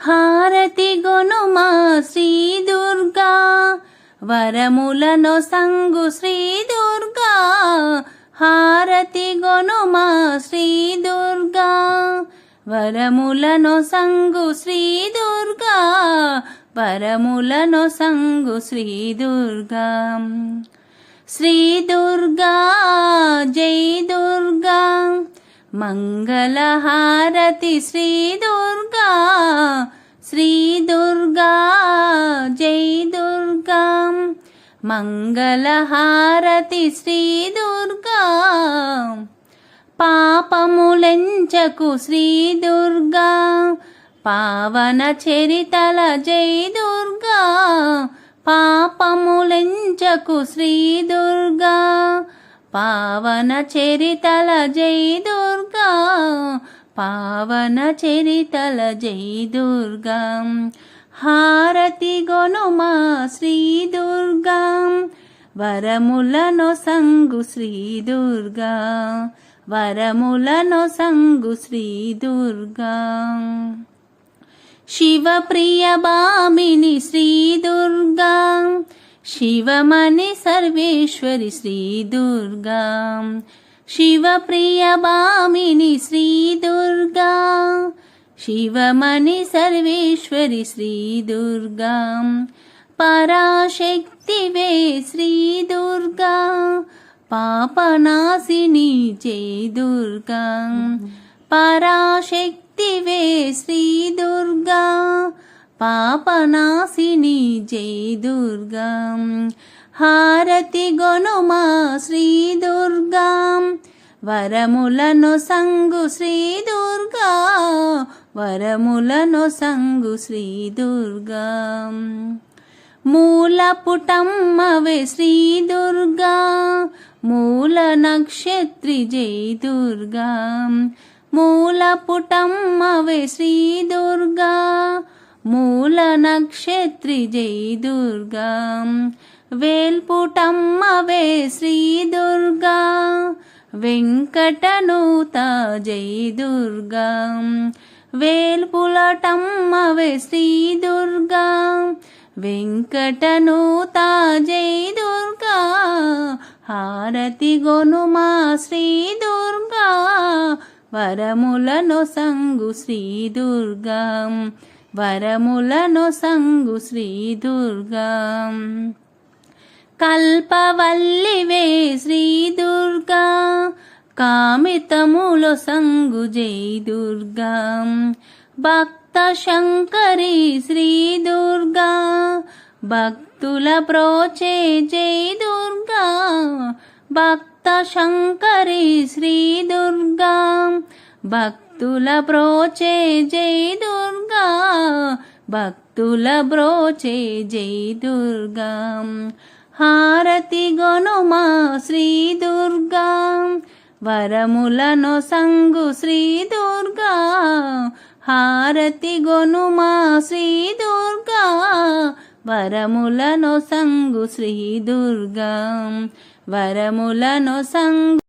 హారతి గొనుమా శ్రీ దుర్గా. వరములను సంగు శ్రీ దుర్గా. హారతి గొనుమా శ్రీ దుర్గా. వరములను సంగు శ్రీ దుర్గా. వరములను సంగు శ్రీ దుర్గా. శ్రీ దుర్గా జై దుర్గా. మంగళహారతి శ్రీ దుర్గా. శ్రీ దుర్గా జై దుర్గా. మంగళహారతి శ్రీ దుర్గా పాపములెంచకు శ్రీ దుర్గా పావన చరితల జై దుర్గా. పాపములెంచకు శ్రీ దుర్గా పావన చరితల జై దుర్గా. पावनचरितल जयी दुर्गां हारती गोनुमा श्री दुर्गा वरमुलनसङ्गु श्री दुर्गा वरमुल न सङ्गुश्री दुर्गा शिवप्रियवामिनी श्रीदुर्गा शिवमणि सर्वेश्वरी श्री శివప్రియ భామిని శ్రీ దుర్గా శివమణి సర్వేశ్వరి శ్రీ దుర్గా శివప్రియ భామిని శ్రీ దుర్గా పాపనాశిని జై దుర్గా. హారతి గొనుమా శ్రీ దుర్గాం. వరములను సంగు శ్రీ దుర్గా. వరములను సంగు శ్రీ దుర్గా. మూల పుటమ్మవే శ్రీ దుర్గా. మూల నక్షత్రి జై దుర్గా. మూల పుటమ్మవే శ్రీ దుర్గా. మూల నక్షత్రి జై దుర్గా. వేల్పుటమ్మవే శ్రీ దుర్గా. వెంకటనూత జై దుర్గా. వేల్పులటమ్మవే శ్రీ దుర్గా. వెంకటనూత జై దుర్గా. హారతి గొనుమా శ్రీ దుర్గా. వరములను సంగు శ్రీ దుర్గా. వరములను సంగు శ్రీ దుర్గా. కల్పవల్లివే శ్రీ దుర్గా. కామితములో సంగు జై దుర్గా. భక్త శంకరి శ్రీ దుర్గా. భక్తుల ప్రోచే జై దుర్గా. భక్త శంకరి శ్రీ దుర్గా. భక్తుల ప్రోచే జై దుర్గా భక్తుల బ్రోచే జై దుర్గా. హారతి గొనుమా శ్రీ దుర్గా వరములను సంగు శ్రీ దుర్గా. హారతి గొనుమా శ్రీ దుర్గా వరములను సంగు శ్రీ దుర్గా. వరములను సంగు